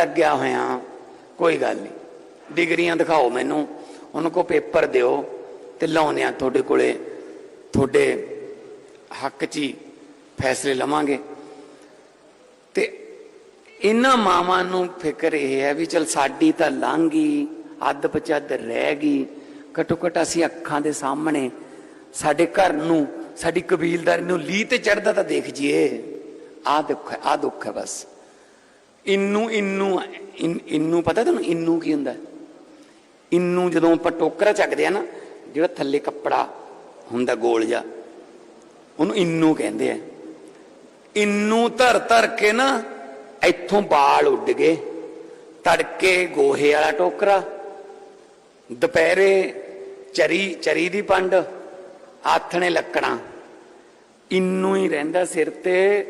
ਲੱਗਿਆ ਹੋਇਆ। ਕੋਈ ਗੱਲ ਨਹੀਂ। ਡਿਗਰੀਆਂ ਦਿਖਾਓ ਮੈਨੂੰ। ਉਹਨਾਂ ਕੋ ਪੇਪਰ ਦਿਓ ਤੇ ਲਾਉਨੇ ਆ ਤੁਹਾਡੇ ਕੋਲੇ। ਤੁਹਾਡੇ ਹੱਕ 'ਚ ਹੀ ਫੈਸਲੇ ਲਵਾਂਗੇ। ਤੇ ਇਹਨਾਂ ਮਾਵਾਂ ਨੂੰ ਫਿਕਰ ਇਹ ਹੈ ਵੀ ਚਲ ਸਾਡੀ ਤਾਂ ਲੰਘ ਗਈ ਅੱਧ ਪਚੱਦ ਰਹਿ ਗਈ। ਘਟੋ ਘਟ ਅਸੀਂ ਅੱਖਾਂ ਦੇ ਸਾਹਮਣੇ ਸਾਡੇ ਘਰ ਨੂੰ, ਸਾਡੀ ਕਬੀਲਦਾਰੀ ਨੂੰ ਲੀ ਤੇ ਚੜਦਾ ਤਾਂ ਦੇਖ ਜੀਏ। ਆ ਦੁੱਖ ਹੈ ਆ ਦੁੱਖ ਹੈ ਬਸ। ਇੰਨੂ ਇੰਨੂ ਇਨ- ਇੰਨੂ ਪਤਾ ਤੁਹਾਨੂੰ ਇੰਨੂ ਕੀ ਹੁੰਦਾ? ਹੈ? ਇੰਨੂ ਜਦੋਂ ਆਪਾਂ ਟੋਕਰਾ ਚੱਕਦੇ ਆ ਨਾ, ਜਿਹੜਾ ਥੱਲੇ ਕੱਪੜਾ ਹੁੰਦਾ ਗੋਲ ਜਿਹਾ, ਉਹਨੂੰ ਇੰਨੂ ਕਹਿੰਦੇ ਆ। ਇੰਨੂ ਧਰ ਧਰ ਕੇ ਨਾ ਇੱਥੋਂ ਬਾਲ ਉੱਡ ਗਏ, ਤੜਕੇ ਗੋਹੇ ਵਾਲਾ ਟੋਕਰਾ, ਦੁਪਹਿਰੇ ਚਰੀ ਚਰੀ ਦੀ ਪੰਡ, ਆਥਣੇ ਲੱਕੜਾਂ। ਇੰਨੂ ਹੀ ਰਹਿੰਦਾ ਸਿਰ ਤੇ,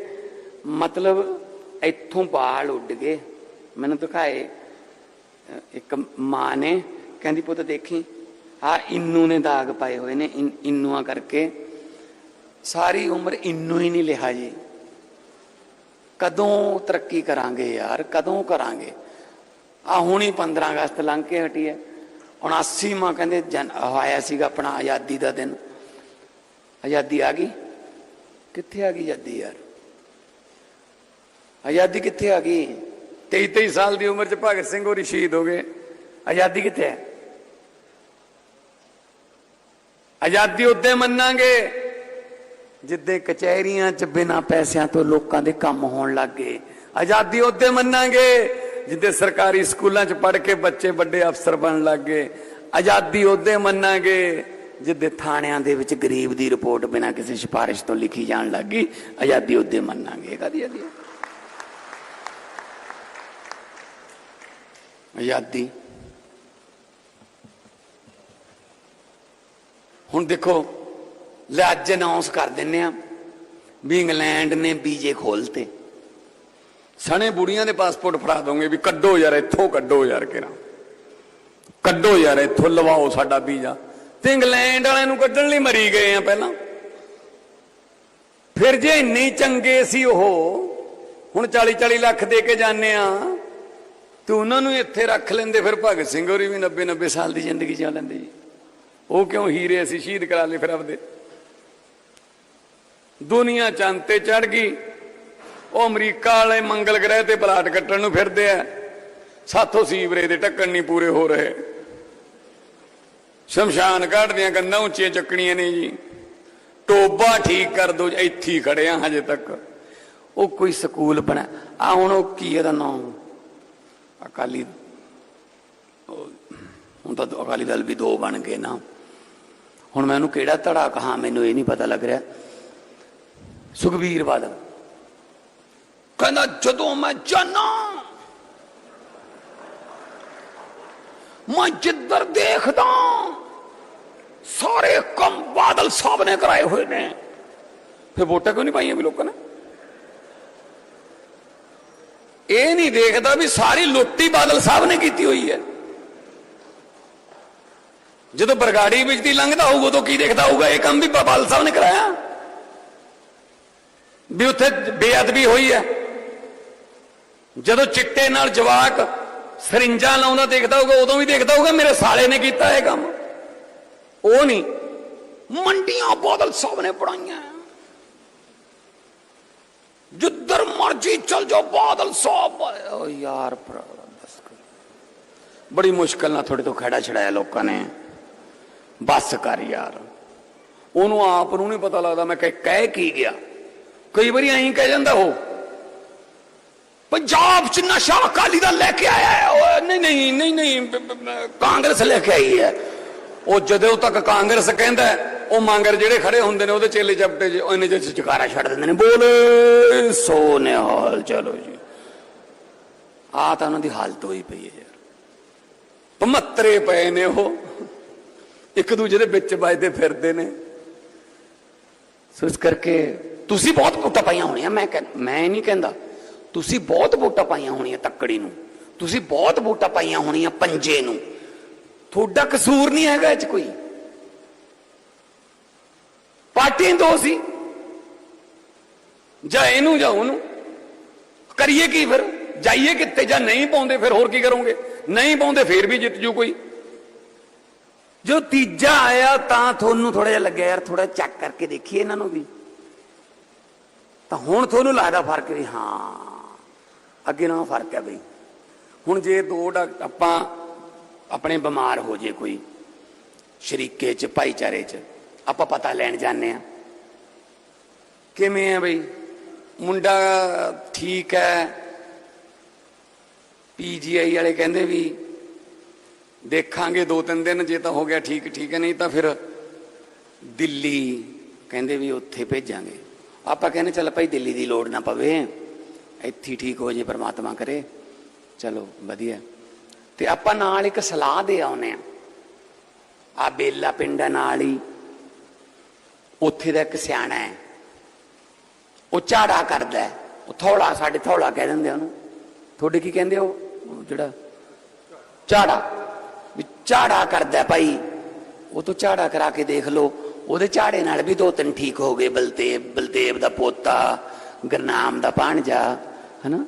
ਮਤਲਬ ਇੱਥੋਂ ਬਾਲ ਉੱਡ ਗਏ। ਮੈਨੂੰ ਦਿਖਾਏ ਇੱਕ ਮਾਂ ਨੇ, ਕਹਿੰਦੀ, ਪੁੱਤ ਦੇਖੀ ਆ ਇੰਨੂ ਨੇ ਦਾਗ ਪਾਏ ਹੋਏ ਨੇ, ਇਨ- ਇੰਨੂਆਂ ਕਰਕੇ। ਸਾਰੀ ਉਮਰ ਇੰਨੂ ਹੀ ਨਹੀਂ ਲਿਆ ਜੀ। ਕਦੋਂ ਤਰੱਕੀ ਕਰਾਂਗੇ ਯਾਰ, ਕਦੋਂ ਕਰਾਂਗੇ? ਆ ਹੁਣੀ 15 ਅਗਸਤ ਲੰਘ ਕੇ ਹਟੀ ਹੈ। 79ਵਾਂ ਕਹਿੰਦੇ, ਜਨ ਆਇਆ ਸੀਗਾ ਆਪਣਾ ਆਜ਼ਾਦੀ ਦਾ ਦਿਨ। ਆਜ਼ਾਦੀ ਆ ਗਈ? ਕਿੱਥੇ ਆ ਗਈ ਆਜ਼ਾਦੀ ਯਾਰ? ਆਜ਼ਾਦੀ ਕਿੱਥੇ ਆ ਗਈ? 23 23 ਸਾਲ ਦੀ ਉਮਰ ਚ ਭਗਤ ਸਿੰਘ ਹੋਰੀ ਸ਼ਹੀਦ ਹੋ ਗਏ। ਆਜ਼ਾਦੀ ਕਿੱਥੇ ਹੈ? ਆਜ਼ਾਦੀ ਉੱਤੇ ਮੰਨਾਂਗੇ। ਜਿੱਦੇ ਕਚਹਿਰੀਆਂ 'ਚ ਬਿਨਾਂ ਪੈਸਿਆਂ ਤੋਂ ਲੋਕਾਂ ਦੇ ਕੰਮ ਹੋਣ ਲੱਗ ਗਏ। ਆਜ਼ਾਦੀ ਉਹਦੇ ਮੰਨਾਂਗੇ। ਜਿੱਦੇ ਸਰਕਾਰੀ ਸਕੂਲਾਂ 'ਚ ਪੜ੍ਹ ਕੇ ਬੱਚੇ ਵੱਡੇ ਅਫਸਰ ਬਣਨ ਲੱਗ ਗਏ। ਆਜ਼ਾਦੀ ਉਹਦੇ ਮੰਨਾਂਗੇ। ਜਿੱਦੇ ਥਾਣਿਆਂ ਦੇ ਵਿੱਚ ਗਰੀਬ ਦੀ ਰਿਪੋਰਟ ਬਿਨਾਂ ਕਿਸੇ ਸਿਫਾਰਿਸ਼ ਤੋਂ ਲਿਖੀ ਜਾਣ ਲੱਗ ਗਈ। ਆਜ਼ਾਦੀ ਉਹਦੇ ਮੰਨਾਂਗੇ। ਕਾਦੀ ਆਜ਼ਾਦੀ ਆਜ਼ਾਦੀ। ਹੁਣ ਦੇਖੋ, ਲੈ ਅੱਜ ਅਨਾਉਂਸ ਕਰ ਦਿੰਨੇ ਆ ਵੀ ਇੰਗਲੈਂਡ ਨੇ ਵੀਜ਼ੇ ਖੋਲਤੇ। ਸਣੇ ਬੁੜੀਆਂ ਦੇ ਪਾਸਪੋਰਟ ਫੜਾ ਦੋਗੇ ਵੀ ਕੱਢੋ ਯਾਰ, ਇੱਥੋਂ ਕੱਢੋ ਯਾਰ ਕਿਰਾ ਕੱਢੋ ਯਾਰ, ਇੱਥੋਂ ਲਵਾਓ ਸਾਡਾ ਵੀਜ਼ਾ। ਤੇ ਇੰਗਲੈਂਡ ਵਾਲਿਆਂ ਨੂੰ ਕੱਢਣ ਲਈ ਮਰੀ ਗਏ ਆ ਪਹਿਲਾਂ। ਫਿਰ ਜੇ ਇੰਨੇ ਚੰਗੇ ਸੀ ਉਹ, ਹੁਣ 40 40 ਲੱਖ ਦੇ ਕੇ ਜਾਂਦੇ ਆ ਤੇ ਉਹਨਾਂ ਨੂੰ ਇੱਥੇ ਰੱਖ ਲੈਂਦੇ ਫਿਰ ਭਗਤ ਸਿੰਘ ਹੋਰੀ ਵੀ 90 90 ਸਾਲ ਦੀ ਜ਼ਿੰਦਗੀ ਜਿਉ ਲੈਂਦੇ ਜੀ। ਉਹ ਕਿਉਂ ਹੀਰੇ ਅਸੀਂ ਸ਼ਹੀਦ ਕਰਾ ਲਏ ਫਿਰ ਆਪਦੇ। ਦੁਨੀਆ ਚੰਦ ਤੇ ਚੜ ਗਈ। ਉਹ ਅਮਰੀਕਾ ਵਾਲੇ ਮੰਗਲ ਗ੍ਰਹਿ ਤੇ ਪਲਾਟ ਕੱਟਣ ਨੂੰ ਫਿਰਦੇ ਆ। ਸਾਥੋਂ ਸੀਵਰੇ ਦੇ ਢੱਕਣ ਨਹੀਂ ਪੂਰੇ ਹੋ ਰਹੇ। ਸ਼ਮਸ਼ਾਨ ਘਾਟ ਦੀਆਂ ਕੰਨਾਂ ਉੱਚੀਆਂ ਚੱਕਣੀਆਂ ਨੇ ਜੀ। ਟੋਬਾ ਠੀਕ ਕਰ ਦੋ ਇੱਥੇ ਹੀ ਖੜੇ ਆ ਹਜੇ ਤੱਕ। ਉਹ ਕੋਈ ਸਕੂਲ ਬਣਾ ਆ ਹੁਣ ਉਹ ਕੀ ਇਹਦਾ ਨਾਮ? ਅਕਾਲੀ ਹੁਣ ਤਾਂ ਅਕਾਲੀ ਦਲ ਵੀ ਦੋ ਬਣ ਗਏ ਨਾ। ਹੁਣ ਮੈਂ ਉਹਨੂੰ ਕਿਹੜਾ ਧੜਾ ਕਹਾ, ਮੈਨੂੰ ਇਹ ਨਹੀਂ ਪਤਾ ਲੱਗ ਰਿਹਾ। ਸੁਖਬੀਰ ਬਾਦਲ। ਕਹਿੰਦਾ, ਜਦੋਂ ਮੈਂ ਜਾਣਾ ਮੈਂ ਜਿੱਧਰ ਦੇਖਦਾ, ਸਾਰੇ ਕੰਮ ਬਾਦਲ ਸਾਹਿਬ ਨੇ ਕਰਾਏ ਹੋਏ ਨੇ। ਫਿਰ ਵੋਟਾਂ ਕਿਉਂ ਨਹੀਂ ਪਾਈਆਂ ਵੀ ਲੋਕਾਂ ਨੇ? ਇਹ ਨਹੀਂ ਦੇਖਦਾ ਵੀ ਸਾਰੀ ਲੁੱਟੀ ਬਾਦਲ ਸਾਹਿਬ ਨੇ ਕੀਤੀ ਹੋਈ ਹੈ। ਜਦੋਂ ਬਰਗਾੜੀ ਵਿੱਚ ਦੀ ਲੰਘਦਾ ਹੋਊਗਾ, ਉਦੋਂ ਕੀ ਦੇਖਦਾ ਹੋਊਗਾ? ਇਹ ਕੰਮ ਵੀ ਬਾਦਲ ਸਾਹਿਬ ਨੇ ਕਰਾਇਆ। ਵੀ ਉੱਥੇ ਬੇਅਦਬੀ ਹੋਈ ਹੈ। ਜਦੋਂ ਚਿੱਟੇ ਨਾਲ ਜਵਾਕ ਸਰਿੰਜਾਂ ਲਾਉਂਦਾ ਦੇਖਦਾ ਹੋਊਗਾ, ਉਦੋਂ ਵੀ ਦੇਖਦਾ ਹੋਊਗਾ, ਮੇਰੇ ਸਾਲੇ ਨੇ ਕੀਤਾ ਇਹ ਕੰਮ। ਉਹ ਨਹੀਂ, ਮੰਡੀਆਂ ਬਾਦਲ ਸਾਹਿਬ ਨੇ ਪੜਾਈਆਂ ਜਿੱਧਰ ਮਰਜ਼ੀ ਚਲ ਜਾਓ, ਬਾਦਲ ਸਾਹਿਬ ਓ ਯਾਰ ਭਰਾ ਬਸ ਕਰ। ਬੜੀ ਮੁਸ਼ਕਲ ਨਾਲ ਤੁਹਾਡੇ ਤੋਂ ਖੜਾ ਛੜਾਇਆ ਲੋਕਾਂ ਨੇ। ਬਸ ਕਰ ਯਾਰ। ਉਹਨੂੰ ਆਪ ਨੂੰ ਨਹੀਂ ਪਤਾ ਲੱਗਦਾ ਮੈਂ ਕਹਿ ਕਹਿ ਕੀ ਗਿਆ। ਕਈ ਵਾਰੀ ਐਂ ਕਹਿ ਜਾਂਦਾ ਉਹ। ਪੰਜਾਬ ਚ ਨਸ਼ਾ ਅਕਾਲੀ ਦਾ ਲੈ ਕੇ ਆਇਆ ਹੈ। ਨਹੀਂ ਨਹੀਂ ਨਹੀਂ ਨਹੀਂ ਕਾਂਗਰਸ ਲੈ ਕੇ ਆਈ ਹੈ। ਉਹ ਜਦੋਂ ਤੱਕ ਕਾਂਗਰਸ ਕਹਿੰਦਾ ਉਹ ਮੰਗਰ ਜਿਹੜੇ ਖੜੇ ਹੁੰਦੇ ਨੇ ਉਹਦੇ ਚੇਲੇ ਚਪਟੇ ਜੇ ਉਹਨੇ ਜਿਹੇ ਚ ਛੱਡ ਦਿੰਦੇ ਨੇ। ਬੋਲੇ ਸੋ ਨਿਹਾਲ ਚਲੋ ਜੀ। ਆ ਤਾਂ ਉਹਨਾਂ ਦੀ ਹਾਲਤ ਹੋਈ ਪਈ ਹੈ ਯਾਰ। ਪਮੱਤਰੇ ਪਏ ਨੇ ਉਹ। ਇੱਕ ਦੂਜੇ ਦੇ ਵਿੱਚ ਵੱਜਦੇ ਫਿਰਦੇ ਨੇ। ਸੋ ਇਸ ਕਰਕੇ ਤੁਸੀਂ ਬਹੁਤ ਵੋਟਾਂ ਪਾਈਆਂ ਹੋਣੀਆਂ, ਮੈਂ ਕਹਿ- ਮੈਂ ਨਹੀਂ ਕਹਿੰਦਾ। ਤੁਸੀਂ ਬਹੁਤ ਵੋਟਾਂ ਪਾਈਆਂ ਹੋਣੀਆਂ ਤੱਕੜੀ ਨੂੰ। ਤੁਸੀਂ ਬਹੁਤ ਵੋਟਾਂ ਪਾਈਆਂ ਹੋਣੀਆਂ ਪੰਜੇ ਨੂੰ। ਤੁਹਾਡਾ ਕਸੂਰ ਨਹੀਂ ਹੈਗਾ ਇਹ ਚ ਕੋਈ। ਪਾਰਟੀ ਸੀ। ਜਾਂ ਇਹਨੂੰ ਜਾਂ ਉਹਨੂੰ। ਕਰੀਏ ਕੀ ਫਿਰ? ਜਾਈਏ ਕਿੱਥੇ? ਜਾਂ ਨਹੀਂ ਪਾਉਂਦੇ ਫਿਰ ਹੋਰ ਕੀ ਕਰੋਗੇ? ਨਹੀਂ ਪਾਉਂਦੇ ਫਿਰ ਵੀ ਜਿੱਤ ਜੂ ਕੋਈ। ਜੋ ਤੀਜਾ ਆਇਆ ਤਾਂ ਤੁਹਾਨੂੰ ਥੋੜਾ ਜਿਹਾ ਲੱਗਿਆ, ਯਾਰ ਥੋੜਾ ਚੈੱਕ ਕਰਕੇ ਦੇਖੀਏ ਇਹਨਾਂ ਨੂੰ ਵੀ। ਤਾਂ ਹੁਣ ਤੁਹਾਨੂੰ ਲੱਗਦਾ ਫ਼ਰਕ ਵੀ, ਹਾਂ, ਅੱਗੇ ਨਾਲ ਫ਼ਰਕ ਹੈ ਬਈ। ਹੁਣ ਜੇ ਦੋ ਡਾਕ- ਆਪਾਂ ਆਪਣੇ ਬਿਮਾਰ ਹੋ ਜੇ ਕੋਈ, ਸ਼ਰੀਕੇ ਚ, ਭਾਈਚਾਰੇ ਚ ਆਪਾਂ ਪਤਾ ਲੈਣ ਜਾਂਦੇ ਆ ਕਿਵੇਂ ਆ ਬਈ? ਮੁੰਡਾ ਠੀਕ ਹੈ। ਪੀਜੀਆਈ ਵਾਲੇ ਕਹਿੰਦੇ ਵੀ ਦੇਖਾਂਗੇ ਦੋ ਤਿੰਨ ਦਿਨ, ਜੇ ਤਾਂ ਹੋ ਗਿਆ ਠੀਕ ਠੀਕ ਹੈ, ਨਹੀਂ ਤਾਂ ਫਿਰ ਦਿੱਲੀ ਕਹਿੰਦੇ ਵੀ ਉੱਥੇ ਭੇਜਾਂਗੇ। ਆਪਾਂ ਕਹਿੰਦੇ ਚੱਲ ਭਾਈ ਦਿੱਲੀ ਦੀ ਲੋੜ ਨਾ ਪਵੇ। ਇੱਥੇ ਠੀਕ ਹੋ ਜੇ, ਪ੍ਰਮਾਤਮਾ ਕਰੇ। ਚਲੋ, ਵਧੀਆ। ਤੇ ਆਪਾਂ ਨਾਲ ਇੱਕ ਸਲਾਹ ਦੇ ਆਉਨੇ ਆ ਆ ਬੇਲਾ ਪਿੰਡ ਹੈ ਨਾਲ ਹੀ। ਉੱਥੇ ਦਾ ਇੱਕ ਸਿਆਣਾ ਹੈ। ਉਹ ਝਾੜਾ ਕਰਦਾ ਹੈ। ਉਹ ਥੋੜਾ ਸਾਡੇ ਥੋੜਾ ਕਹਿ ਦਿੰਦੇ ਉਹਨੂੰ। ਤੁਹਾਡੇ ਕੀ ਕਹਿੰਦੇ ਹੋ ਉਹ? ਜਿਹੜਾ ਝਾੜਾ। ਵੀ ਝਾੜਾ ਕਰਦਾ ਭਾਈ। ਉਹ ਤੋਂ ਝਾੜਾ ਕਰਾ ਕੇ ਦੇਖ ਲਓ। ਉਹਦੇ ਝਾੜੇ ਨਾਲ ਵੀ ਦੋ ਤਿੰਨ ਠੀਕ ਹੋ ਗਏ। ਬਲਦੇਵ ਬਲਦੇਵ ਦਾ ਪੋਤਾ, ਗਰਨਾਮ ਦਾ ਭਾਣਜਾ, ਹਨਾ?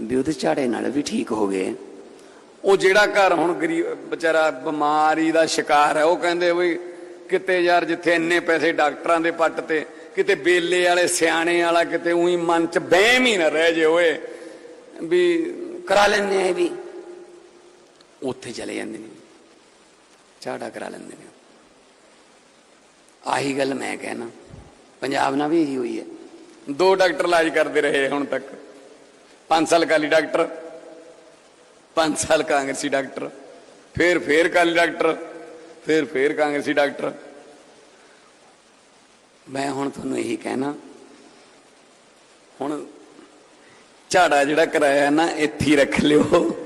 ਵੀ ਉਹਦੇ ਝਾੜੇ ਨਾਲ ਵੀ ਠੀਕ ਹੋ ਗਏ। ਉਹ ਜਿਹੜਾ ਘਰ ਹੁਣ ਗਰੀਬ, ਵਿਚਾਰਾ ਬਿਮਾਰੀ ਦਾ ਸ਼ਿਕਾਰ ਹੈ, ਉਹ ਕਹਿੰਦੇ ਵੀ ਕਿਤੇ ਯਾਰ ਜਿੱਥੇ ਇੰਨੇ ਪੈਸੇ ਡਾਕਟਰਾਂ ਦੇ ਪੱਟ ਤੇ, ਕਿਤੇ ਬੇਲੇ ਵਾਲੇ, ਸਿਆਣੇ ਵਾਲਾ, ਕਿਤੇ ਉਹੀ ਮਨ ਚ ਵਹਿਮ ਹੀ ਨਾ ਰਹਿ ਜੇ ਓਏ। ਵੀ ਕਰਾ ਲੈਂਦੇ ਆ ਵੀ। ਉੱਥੇ ਚਲੇ ਜਾਂਦੇ ਨੇ। ਝਾੜਾ ਕਰਾ ਲੈਂਦੇ ਨੇ। ਆਹੀ ਗੱਲ ਮੈਂ ਕਹਿਣਾ। ਪੰਜਾਬ ਨਾਲ ਵੀ ਇਹੀ ਹੋਈ ਹੈ। ਦੋ ਡਾਕਟਰ ਇਲਾਜ ਕਰਦੇ ਰਹੇ ਹੁਣ ਤੱਕ। 5 ਸਾਲ ਕਾਲੀ ਡਾਕਟਰ 5 ਸਾਲ ਕਾਂਗਰਸੀ ਡਾਕਟਰ, ਫਿਰ ਫਿਰ ਕਾਲੀ ਡਾਕਟਰ। ਫਿਰ ਫੇਰ ਕਾਂਗਰਸੀ ਡਾਕਟਰ। ਮੈਂ ਹੁਣ ਤੁਹਾਨੂੰ ਇਹੀ ਕਹਿਣਾ, ਹੁਣ ਝਾੜਾ ਜਿਹੜਾ ਕਰਾਇਆ ਨਾ, ਇੱਥੇ ਰੱਖ ਲਿਓ।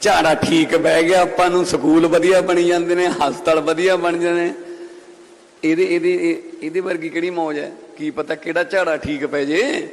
ਝਾੜਾ ਠੀਕ ਬਹਿ ਗਿਆ, ਆਪਾਂ ਨੂੰ ਸਕੂਲ ਵਧੀਆ ਬਣੀ ਜਾਂਦੇ ਨੇ, ਹਸਪਤਾਲ ਵਧੀਆ ਬਣ ਜਾਂਦੇ ਨੇ। ਇਹਦੇ ਇਹਦੇ, ਇਹ- ਇਹਦੇ ਵਰਗੀ ਕਿਹੜੀ ਮੌਜ ਹੈ? ਕੀ ਪਤਾ ਕਿਹੜਾ ਝਾੜਾ ਠੀਕ ਪੈ ਜੇ।